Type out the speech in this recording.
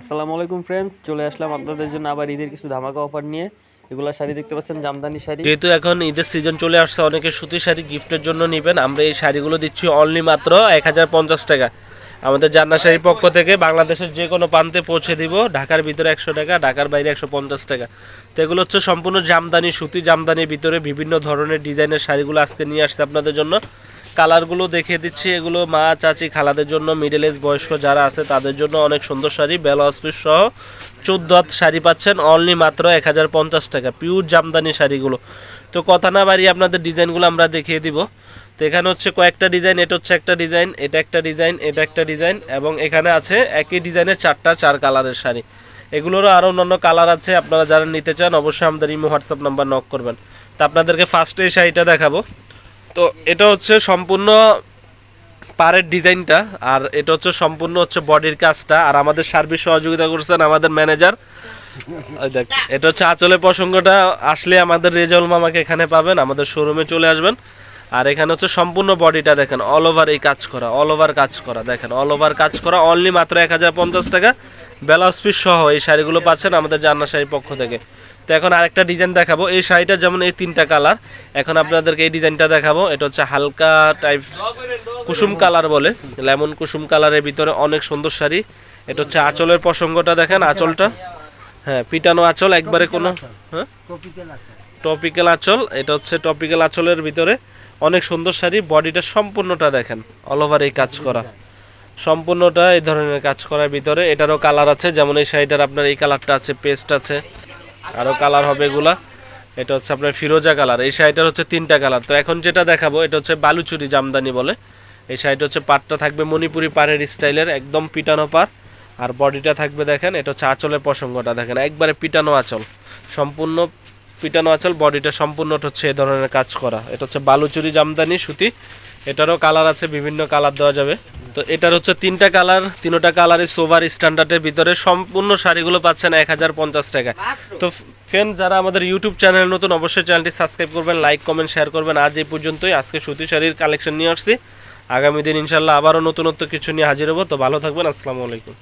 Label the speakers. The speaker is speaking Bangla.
Speaker 1: আসসালামু আলাইকুম ফ্রেন্ডস চলে আসলাম আপনাদের জন্য আবার ঈদের কিছু ধামাকা অফার নিয়ে। এগুলা শাড়ি দেখতে পাচ্ছেন, জামদানি শাড়ি।
Speaker 2: যেহেতু এখন ঈদের সিজন চলে আসছে, অনেকে সুতি শাড়ি গিফটের জন্য নেবেন। আমরা এই শাড়িগুলো দিচ্ছি অনলি মাত্র এক হাজার পঞ্চাশ টাকা। আমাদের জান্না শাড়ির পক্ষ থেকে বাংলাদেশের যে কোনো প্রান্তে পৌঁছে দিব। ঢাকার ভিতরে একশো টাকা, ঢাকার বাইরে একশো পঞ্চাশ টাকা। তো এগুলো হচ্ছে সম্পূর্ণ জামদানি, সুতি জামদানির ভিতরে বিভিন্ন ধরনের ডিজাইনের শাড়িগুলো আজকে নিয়ে আসছে আপনাদের জন্য। কালারগুলো দেখিয়ে দিচ্ছি। এগুলো মা, চাচি, খালাদের জন্য মিডল এজ বয়স্ক যারা আছে, তাদের জন্য অনেক সুন্দর শাড়ি বেলাউজ পিস সহ চোদ্দ হাত শাড়ি পাচ্ছেন অনলি মাত্র এক হাজার পঞ্চাশ টাকা। পিওর জামদানি শাড়িগুলো। তো কথা না বাড়িয়ে আপনাদের ডিজাইনগুলো আমরা দেখিয়ে দিব। তো এখানে হচ্ছে কয়েকটা ডিজাইন, এটা হচ্ছে একটা ডিজাইন, এটা একটা ডিজাইন, এটা একটা ডিজাইন এবং এখানে আছে একই ডিজাইনের চারটা, চার কালারের শাড়ি। এগুলোরও আরও অন্যান্য কালার আছে, আপনারা যারা নিতে চান অবশ্যই আমাদের ইমো, হোয়াটসঅ্যাপ নাম্বার নক করবেন। তো আপনাদেরকে ফার্স্টে এই শাড়িটা দেখাবো। তো এটা হচ্ছে সম্পূর্ণ পারের ডিজাইনটা, আর এটা হচ্ছে সম্পূর্ণ হচ্ছে বডির কাজটা, আর আমাদের সার্ভিস সহযোগিতা করছেন আমাদের ম্যানেজার। দেখ, এটা হচ্ছে আঁচলের প্রসঙ্গটা, আসলে আমাদের রেজাউল মামাকে এখানে পাবেন, আমাদের শোরুমে চলে আসবেন। আর এখানে হচ্ছে সম্পূর্ণ বডিটা দেখেন অল ওভার এই কাজ করা অল ওভার কাজ করা দেখেন অল ওভার কাজ করা অনলি মাত্র এক হাজার পঞ্চাশ টাকা। ব্লাউজ পিস সহ এই শাড়িগুলো পাচ্ছেন আমাদের জান্না শাড়ির পক্ষ থেকে। তো এখন আরেকটা ডিজাইন দেখাবো এই শাড়িটা যেমন এই তিনটা কালার এখন আপনাদেরকে এই ডিজাইনটা দেখাবো এটা হচ্ছে হালকা টাইপ কুসুম কালার বলে লেমন কুসুম কালারের ভিতরে অনেক সুন্দর শাড়ি। এটা হচ্ছে আঁচলের প্রসঙ্গটা দেখেন আঁচলটা। হ্যাঁ পিটানো আঁচল একবারে কোনো হ্যাঁ? টপিক্যাল আঁচল। এটা হচ্ছে টপিক্যাল আঁচলের ভিতরে। অনেক সুন্দর শাড়ি, বডিটা সম্পূর্ণটা দেখেন অল ওভার এই কাজ করা। সম্পূর্ণটা এই ধরনের কাজ করার ভিতরে এটারও কালার আছে, যেমন এই শাড়িটার আপনার এই কালারটা আছে পেস্ট আছে, আরও কালার হবে এগুলা। এটা হচ্ছে আপনার ফিরোজা কালার এই শাড়িটার হচ্ছে তিনটা কালার তো এখন যেটা দেখাবো, এটা হচ্ছে বালুচুরি জামদানি বলে। এই শাড়িটা হচ্ছে পাটটা থাকবে মণিপুরি পাড়ের স্টাইলের, একদম পিটানো পাড়। আর বডিটা থাকবে দেখেন, এটা হচ্ছে আঁচলের প্রসঙ্গটা দেখেন, একবারে পিটানো আঁচল, সম্পূর্ণ পিটানো আঁচল বডিটা সম্পূর্ণটা হচ্ছে এ ধরনের কাজ করা। এটা হচ্ছে বালুচুরি জামদানি সুতি। এটারও কালার আছে বিভিন্ন কালার দেওয়া যাবে। তো এটার হচ্ছে তিনটা কালার তিনোটা কালারই সোভার স্ট্যান্ডার্ডের ভিতরে। সম্পূর্ণ শাড়িগুলো পাচ্ছেন এক হাজার পঞ্চাশ টাকায়। তো ফ্রেন্ড যারা আমাদের ইউটিউব চ্যানেল নতুন অবশ্যই চ্যানেলটি সাবস্ক্রাইব করবেন লাইক কমেন্ট শেয়ার করবেন। আজ এই পর্যন্তই। আজকে সুতি শাড়ির কালেকশন নিয়ে আসছি। আগামী দিন ইনশাল্লাহ আবারও নতুনত্ব কিছু নিয়ে হাজির হব। তো ভালো থাকবেন। আসসালামু আলাইকুম।